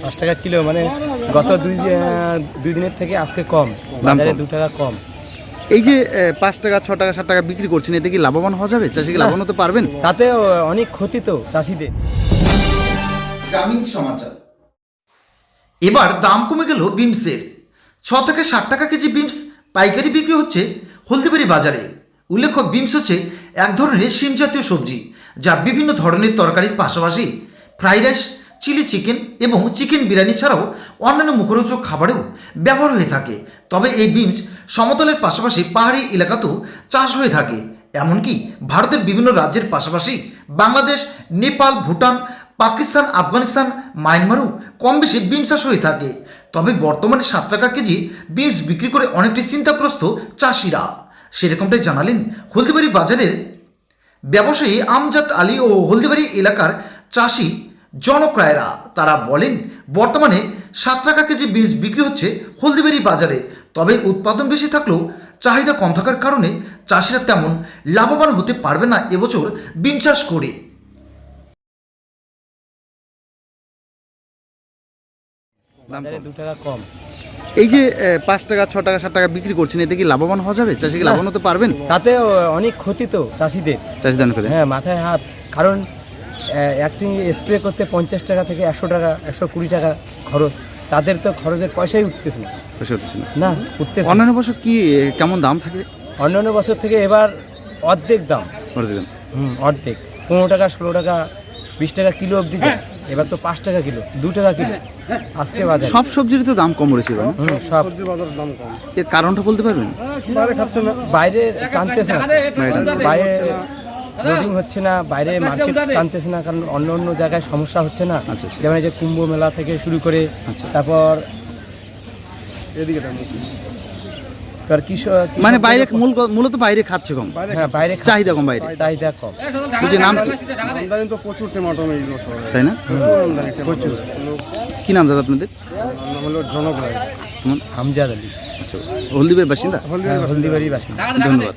পাঁচ টাকা কিলো মানে গত দুই দুই দিনের থেকে আজকে কম। বাজারে দু টাকা কম। এই যে পাঁচ টাকা ছ টাকা সাত টাকা বিক্রি করছেন এতে কি লাভবান হওয়া যাবে? চাষিকে লাভবান হতে পারবেন? তাতে অনেক ক্ষতি তো চাষিদের। গ্রামীণ সমাচার। এবার দাম কমে গেল বিমসের। ছ থেকে ষাট টাকা কেজি বিমস পাইকারি বিক্রি হচ্ছে হলদিবাড়ি বাজারে। উল্লেখ্য বিমস হচ্ছে এক ধরনের শিম জাতীয় সবজি যা বিভিন্ন ধরনের তরকারির পাশাপাশি ফ্রাইড রাইস চিলি চিকেন এবং চিকেন বিরিয়ানি ছাড়াও অন্যান্য মুখরোচক খাবারেও ব্যবহার হয়ে থাকে। তবে এই বিমস সমতলের পাশাপাশি পাহাড়ি এলাকাতেও চাষ হয়ে থাকে। এমনকি ভারতের বিভিন্ন রাজ্যের পাশাপাশি বাংলাদেশ, নেপাল, ভুটান, পাকিস্তান, আফগানিস্তান, মায়ানমারও কম বেশি বিম চাষ হয়ে থাকে। তবে বর্তমানে সাত টাকা কেজি বিমস বিক্রি করে অনেকটাই চিন্তাগ্রস্ত চাষিরা। সেরকমটাই জানালেন হলদিবাড়ি বাজারের ব্যবসায়ী আমজাদ আলী ও হলদিবাড়ি এলাকার চাষি জনক্রায়রা তারা বলেন বর্তমানে সাত টাকা কেজি বীজ বিক্রি হচ্ছে হলদিবাড়ি বাজারে। তবে উৎপাদন বেশি থাকলেও চাহিদা কম থাকার কারণে চাষিরা তেমন লাভবান হতে পারবে না এবছর বিম চাষ করে। এই যে পাঁচ টাকা ছ টাকা সাত টাকা বিক্রি করছেন এতে কি লাভবান হওয়া যাবে? চাষিকে লাভবান হতে পারবেন? তাতে অনেক ক্ষতি তো চাষিদের। চাষি দান করে হ্যাঁ মাথায় হাত। কারণ একটি স্প্রে করতে পঞ্চাশ টাকা থেকে একশো টাকা একশো কুড়ি টাকা খরচ। তাদের তো খরচের পয়সাই উঠতেছে না। পয়সা হচ্ছে না। না উঠতেছে অন্যান্য বছর কি কেমন দাম থাকে? অন্যান্য বছর থেকে এবার অর্ধেক দাম। দিলেন হুম অর্ধেক। পনেরো টাকা ষোলো টাকা বিশ টাকা কিলো অবধি যায়। এবার তো পাঁচ টাকা কিলো দু টাকা কিলো। আজকে বাজার। সব সবজিরই তো দাম কম রয়েছে এবার না? হুম সব। এর কারণটা বলতে পারবেন? বাইরে টানতেছে না। বাইরে লোডিং হচ্ছে না বাইরে মার্কেট টানতেছে না কারণ অন্য অন্য জায়গায় সমস্যা হচ্ছে না। আচ্ছা, আচ্ছা। যেমন এই যে কুম্ভ মেলা থেকে শুরু করে আচ্ছা। তারপর তার কৃষক মানে বাইরে মূল মূলত বাইরে খাচ্ছে কম? হ্যাঁ বাইরে চাহিদা কম বাইরে। চাহিদা কম। বুঝে নাম আমদানি তো প্রচুর টমেটো এই বছর তাই না? প্রচুর। কি নাম দাদা আপনাদের? নাম হলো জনক রায়। হামজাদ আলী। আচ্ছা। বাসিন্দা? হ্যাঁ, হলদিবাড়ির বাসিন্দা। ধন্যবাদ।